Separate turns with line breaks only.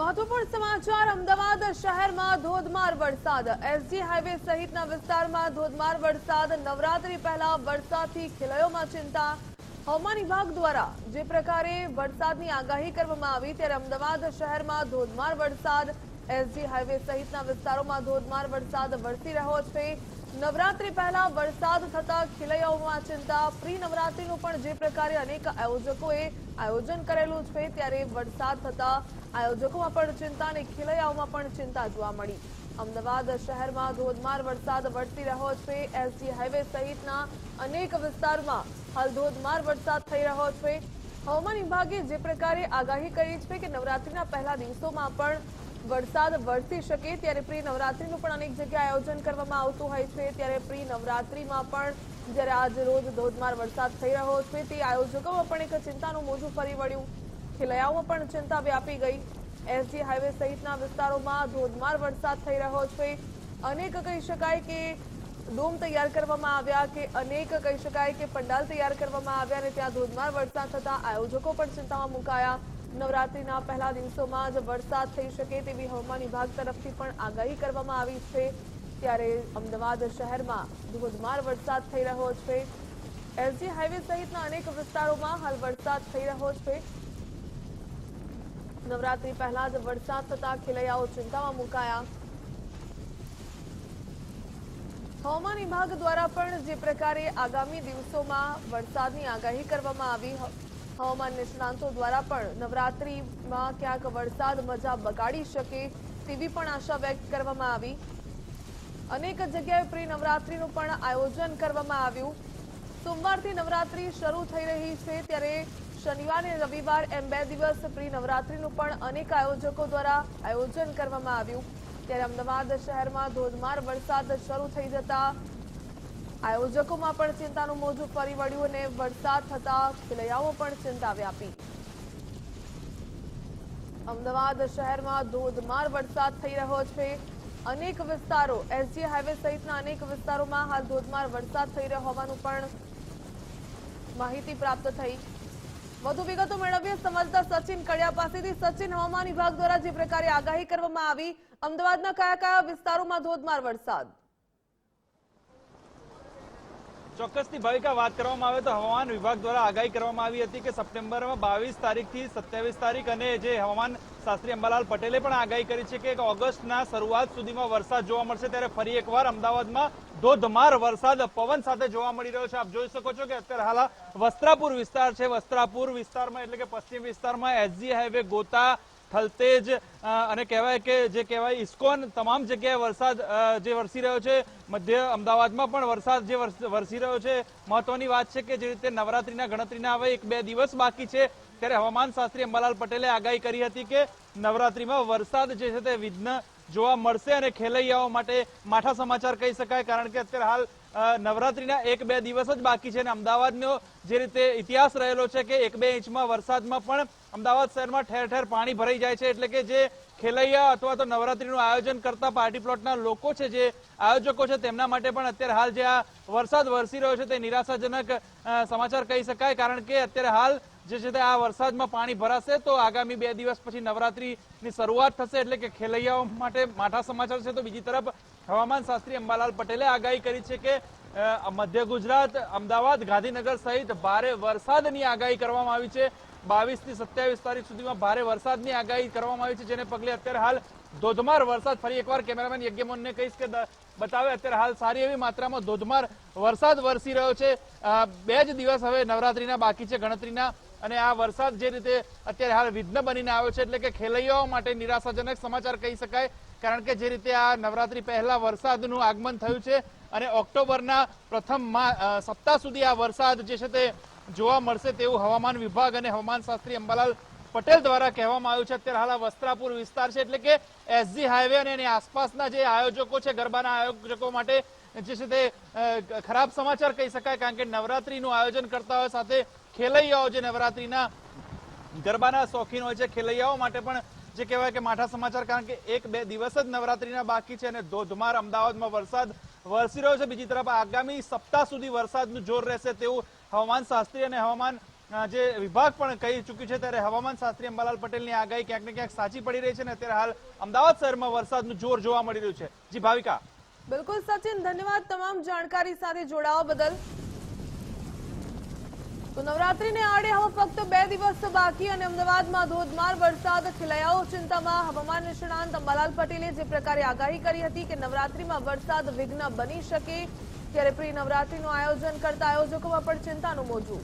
મહત્વપૂર્ણ સમાચાર. અમદાવાદ શહેરમાં ધોધમાર વરસાદ. એસજી હાઈવે સહિતના વિસ્તારમાં ધોધમાર વરસાદ. નવરાત્રી પહેલા વરસાદથી ખેલૈયોમાં ચિંતા. હવામાન વિભાગ દ્વારા જે પ્રકારે વરસાદની આગાહી કરવામાં આવી, ત્યારે અમદાવાદ શહેરમાં ધોધમાર વરસાદ. એસજી હાઈવે સહિતના વિસ્તારોમાં ધોધમાર વરસાદ વરસી રહ્યો છે. નવરાત્રી પહેલા વરસાદ થતા ખેલૈયાઓમાં ચિંતા. પ્રી નવરાત્રીનું પણ જે પ્રકારે અનેક આયોજકોએ આયોજન કરેલું છે, ત્યારે વરસાદ થતા આયોજકોમાં પણ ચિંતા અને ખેલૈયાઓમાં પણ ચિંતા જોવા મળી. અમદાવાદ શહેરમાં ધોધમાર વરસાદ વરસી રહ્યો છે. એસજી હાઈવે સહિતના અનેક વિસ્તારમાં હાલ ધોધમાર વરસાદ થઈ રહ્યો છે. હવામાન વિભાગે જે પ્રકારે આગાહી કરી છે કે નવરાત્રીના પહેલા દિવસોમાં પણ વરસાદ વરસી શકે ત્યારે પ્રી નવરાત્રીનું પણ અનેક જગ્યાએ આયોજન કરવામાં આવતું હોય છે. ત્યારે પ્રી નવરાત્રીમાં પણ જ્યારે આજ રોજ ધોધમાર વરસાદ થઈ રહ્યો છે, તે આયોજકોમાં પણ એક ચિંતાનું મોજું ફરી વળ્યું. ખેલૈયાઓમાં પણ ચિંતા વ્યાપી ગઈ. એસજી હાઈવે સહિતના વિસ્તારોમાં ધોધમાર વરસાદ થઈ રહ્યો છે. અનેક કહી શકાય કે ડોમ તૈયાર કરવામાં આવ્યા કે અનેક કહી શકાય કે પંડાલ તૈયાર કરવામાં આવ્યા અને ત્યાં ધોધમાર વરસાદ થતા આયોજકો પણ ચિંતામાં મુકાયા. નવરાત્રીના પહેલા દિવસોમાં જ વરસાદ થઈ શકે તેવી હવામાન વિભાગ તરફથી પણ આગાહી કરવામાં આવી છે. ત્યારે અમદાવાદ શહેરમાં ધોધમાર વરસાદ થઈ રહ્યો છે. એસજી હાઈવે સહિતના અનેક વિસ્તારોમાં હાલ વરસાદ થઈ રહ્યો છે. નવરાત્રી પહેલા જ વરસાદ થતા ખેલૈયાઓ ચિંતામાં મુકાયા. હવામાન વિભાગ દ્વારા પણ જે પ્રકારે આગામી દિવસોમાં વરસાદની આગાહી કરવામાં આવી હવામાન નિષ્ણાંતો દ્વારા પણ નવરાત્રીમાં ક્યાંક વરસાદ, મજા બગાડી શકે તેવી પણ આશા વ્યક્ત કરવામાં આવી. અનેક જગ્યાએ પ્રી નવરાત્રીનું પણ આયોજન કરવામાં આવ્યું. સોમવારથી નવરાત્રી શરૂ થઈ રહી છે, ત્યારે શનિવાર અને રવિવાર એમ બે દિવસ પ્રી નવરાત્રીનું પણ અનેક આયોજકો દ્વારા આયોજન કરવામાં આવ્યું. ત્યારે અમદાવાદ શહેરમાં ધોધમાર વરસાદ શરૂ થઈ જતા આયોજકોમાં પણ ચિંતાનું મોજું ફરી વળ્યું અને વરસાદ થતા ખેલૈયાઓ પણ ચિંતા વ્યાપી. અમદાવાદ શહેરમાં ધોધમાર વરસાદ થઈ રહ્યો છે. અનેક વિસ્તારો, એસજી હાઈવે સહિતના અનેક વિસ્તારોમાં હાલ ધોધમાર વરસાદ થઈ રહ્યો હોવાનું પણ માહિતી પ્રાપ્ત થઈ. વધુ વિગતો મેળવીએ સમજદાર સચિન કડિયા પાસેથી. સચિન, હવામાન વિભાગ દ્વારા જે પ્રકારે આગાહી કરવામાં આવી, અમદાવાદના કયા કયા વિસ્તારોમાં ધોધમાર વરસાદ?
ચોક્કસથી ભાવિકા, વાત કરવામાં આવે તો હવામાન વિભાગ દ્વારા આગાહી કરવામાં આવી હતી કે સપ્ટેમ્બરમાં બાવીસ તારીખથી સત્યાવીસ તારીખ અને જે હવામાન શાસ્ત્રી અંબાલાલ પટેલે પણ આગાહી કરી છે કે ઓગસ્ટના શરૂઆત સુધીમાં વરસાદ જોવા મળશે, ત્યારે ફરી એકવાર અમદાવાદમાં ધોધમાર વરસાદ પવન સાથે જોવા મળી રહ્યો છે. આપ જોઈ શકો છો કે અત્યારે હાલ વસ્ત્રાપુર વિસ્તાર છે. વસ્ત્રાપુર વિસ્તારમાં એટલે કે પશ્ચિમ વિસ્તારમાં એસજી હાઈવે ગોતા થલતેજ અને કહેવાય કે જે કહેવાય ઇસ્કોન, તમામ જગ્યાએ વરસાદ જે વરસી રહ્યો છે. મધ્ય અમદાવાદમાં પણ વરસાદ જે વરસ- રહ્યો છે. મહત્વની વાત છે કે જે રીતે નવરાત્રીના ગણતરીના હવે એક બે દિવસ બાકી છે, ત્યારે હવામાન શાસ્ત્રી અંબાલાલ પટેલે આગાહી કરી હતી કે નવરાત્રીમાં વરસાદ જે છે તે વિઘ્ન જોવા મળશે અને ખેલૈયાઓ માટે માઠા સમાચાર કહી શકાય. કારણ કે અત્યારે હાલ નવરાત્રીના એક બે દિવસ જ બાકી છે અને અમદાવાદનો જે રીતે ઇતિહાસ રહેલો છે કે એક બે ઇંચમાં વરસાદમાં પણ અમદાવાદ શહેરમાં ઠેર ઠેર પાણી ભરાઈ જાય છે, એટલે કે જે ખેલૈયા અથવા તો નવરાત્રીનું આયોજન કરતા પાર્ટી પ્લોટના લોકો છે, જે આયોજકો છે, તેમના માટે પણ અત્યારે હાલ જે આ વરસાદ વરસી રહ્યો છે તે નિરાશાજનક સમાચાર કહી શકાય. કારણ કે અત્યારે હાલ જે છે તે આ વરસાદમાં પાણી ભરાશે તો આગામી બે દિવસ પછી નવરાત્રીની શરૂઆત થશે, એટલે કે ખેલૈયાઓ માટે માઠા સમાચાર છે. તો બીજી તરફ હવામાન શાસ્ત્રી અંબાલાલ પટેલે આગાહી કરી છે કે મધ્ય ગુજરાત, અમદાવાદ, ગાંધીનગર સહિત ભારે વરસાદની આગાહી કરવામાં આવી છે. બાવીસથી સત્યાવીસ તારીખ સુધીમાં ભારે વરસાદની આગાહી કરવામાં આવી છે, જેને પગલે અત્યારે હાલ ધોધમાર વરસાદ ફરી એકવાર કેમેરામેન યજ્ઞમોહનને કહીશ કે બતાવે અત્યારે હાલ સારી એવી માત્રામાં ધોધમાર વરસાદ વરસી રહ્યો છે. બે જ દિવસ હવે નવરાત્રીના બાકી છે, ગણતરીના, અને આ વરસાદ જે રીતે અત્યારે હાલ વિઘ્ન બનીને આવ્યો છે, એટલે કે ખેલૈયાઓ માટે નિરાશાજનક સમાચાર કહી શકાય. કારણ કે જે રીતે આ નવરાત્રી પહેલા વરસાદનું આગમન થયું છે અને ઓક્ટોબરના પ્રથમ સપ્તાહ સુધી આ વરસાદ જે છે તે જોવા મળશે તેવું હવામાન વિભાગ અને હવામાન શાસ્ત્રી અંબાલાલ પટેલ દ્વારા કહેવામાં આવ્યું છે. અત્યારે હાલ વસ્ત્રાપુર વિસ્તાર છે એટલે કે એસજી હાઈવે અને એની આસપાસના જે આયોજકો છે, ગરબાના આયોજકો માટે જે છે તે ખરાબ સમાચાર કહી શકાય કારણ કે નવરાત્રીનું આયોજન કરતા હોય સાથે ખેલૈયાઓ જે નવરાત્રીના ગરબાના શોખીન હોય છે, ખેલૈયાઓ માટે પણ જે કહેવાય કે માઠા સમાચાર, કારણ કે એક બે દિવસ જ નવરાત્રીના બાકી છે અને ધોધમાર અમદાવાદમાં વરસાદ વરસી રહ્યો છે. બીજી તરફ આગામી સપ્તાહ સુધી વરસાદનું જોર રહેશે તેવું હવામાન શાસ્ત્રી અને હવામાન જે વિભાગ પણ કહી ચૂક્યું છે. ત્યારે હવામાન શાસ્ત્રી અંબાલાલ પટેલની આગાહી ક્યાંક ને ક્યાંક સાચી પડી રહી છે અને અત્યારે હાલ અમદાવાદ શહેરમાં વરસાદનું જોર જોવા મળી રહ્યું છે. જી ભાવિકા.
બિલકુલ સચિન, ધન્યવાદ તમામ જાણકારી સાથે જોડાવા બદલ. તો નવરાત્રીને આડે હવે ફક્ત બે દિવસ બાકી અને અમદાવાદમાં ધોધમાર વરસાદ ખેલાયાઓ ચિંતામાં હવામાન નિષ્ણાંત અંબાલાલ પટેલે જે પ્રકારે આગાહી કરી હતી કે નવરાત્રીમાં વરસાદ વિઘ્ન બની શકે, ત્યારે પ્રી નવરાત્રીનું આયોજન કરતા આયોજકોમાં પણ ચિંતાનું મોજું.